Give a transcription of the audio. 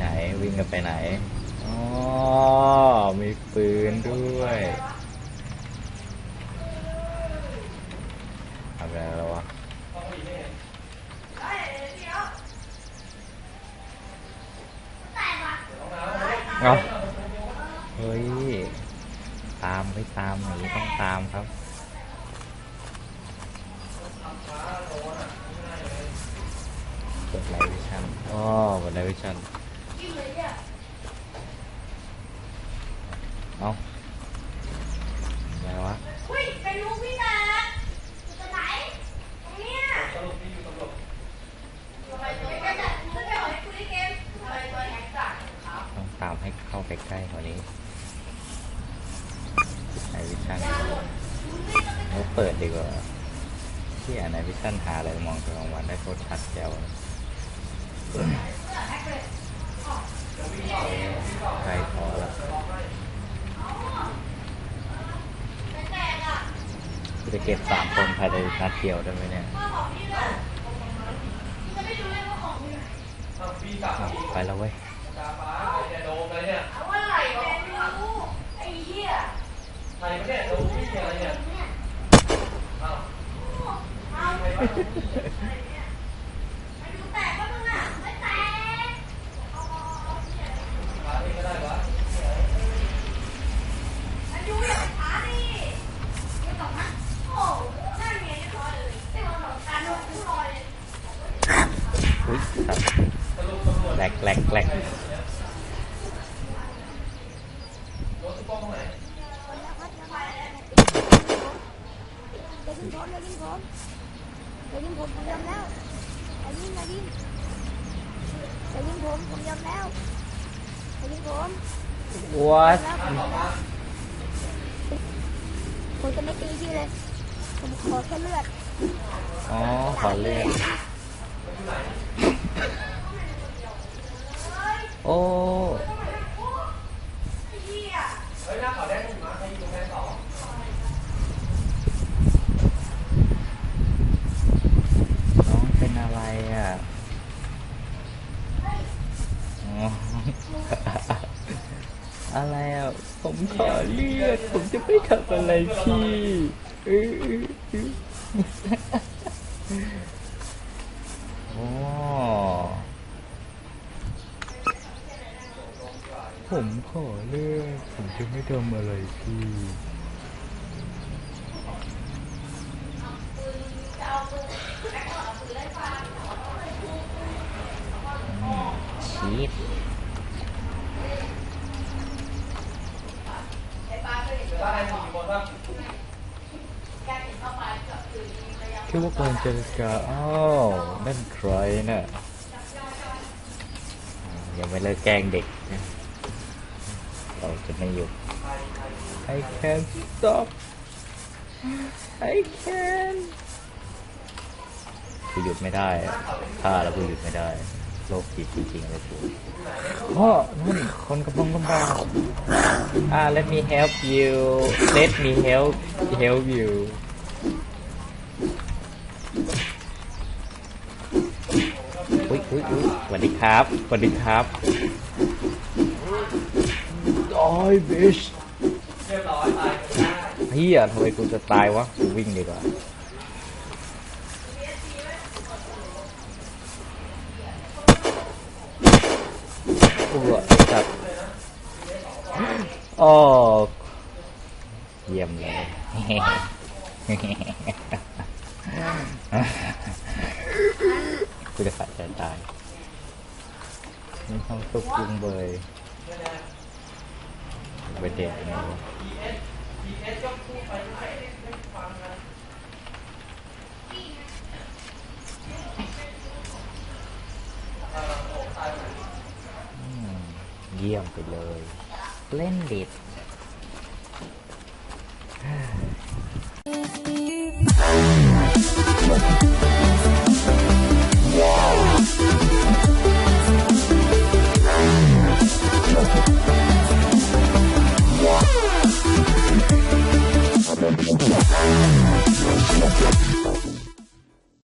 ไหน วิ่งกันไปไหน อ๋อ มีปืนด้วยทำอะไรแล้ววะเอาเฮ้ย ตามไม่ตามหนีต้องตามครับเปิดไลท์วิชั่นอ๋อเปิดไลท์วิชั่น เอาอะไรวะอุ้ยเป็นลูกพี่แบกอยู่ตรงไหนตรงเนี้ยทำไมตัวแข็งจัดจะไปขอให้คุณได้เกมทำไมตัวแข็งจัดครับต้องตามให้เข้าไปใกล้กว่านี้ไลท์วิชั่นเราเปิดดีกว่าที่อ่านไลท์วิชั่นหาอะไรมองตอนกลางวันได้โคตรชัดแจ๋วเลย ใกล้พอแล้วแตกอะจะเก็บสามคนภายในนัดเดียวได้ไหมเนี่ยว่าของพี่เลยพี่จะไม่รู้เลยว่าของพี่ไหนอ้าวไปแล้วเว้ย เอาว่าไหลแมนยูไอ้เหี้ยเอามาดูแตกก็มึงอะไม่แตกมันดูอย่างช้าดิไม่ต้องนะโอ้โหนั่นไงเรียบร้อยเลยไม่ว่าหรอกการโดนกูลอยเลย อุ้ยสัตว์แหลกแหลกแหลกอย่ายิงผมอย่ายิงผมอย่ายิงผมผมยอมแล้วอย่ายิงอย่ายิงอย่ายิงผมผมยอมแล้วอย่ายิงผมวัดแล้วผมยอมแล้วผมจะไม่ตีพี่เลย ผมขอแค่เลือด อ๋อ ขอเลือด โอ้น้องเป็นอะไรอะอะไรอะ ผมขอเลือด ผมจะไม่ทำอะไรพี่อื้ออื้ออื้ออ๋อ ผมขอเลือดผมจะไม่ทำอะไรพี่อืมชีสคิดว่าก่อนเจรจาอ้าวนั่นใครน่ะอ่ายังไม่เลิกแกล้งเด็กนะ เราจะไม่หยุด I can't stop I can กูหยุดไม่ได้อะฆ่าแล้วกูหยุดไม่ได้ โลกจิตจริงๆเลยกูอ๋อนั่นคนกำลังลำบากอ่า let me help you let me help help you อุ้ยอุ้ยอุ้ยสวัสดีครับสวัสดีครับ โอ้ยบิชเฮียทำไมกูจะตายวะ กูวิ่งดีกว่าอ้วกครับโอ้เยี่ยมเลยกูจะขาดใจตายมีความสุขจุงเบย ไปเด็กนี่อืมเยี่ยมไปเลย เล่นเด็ด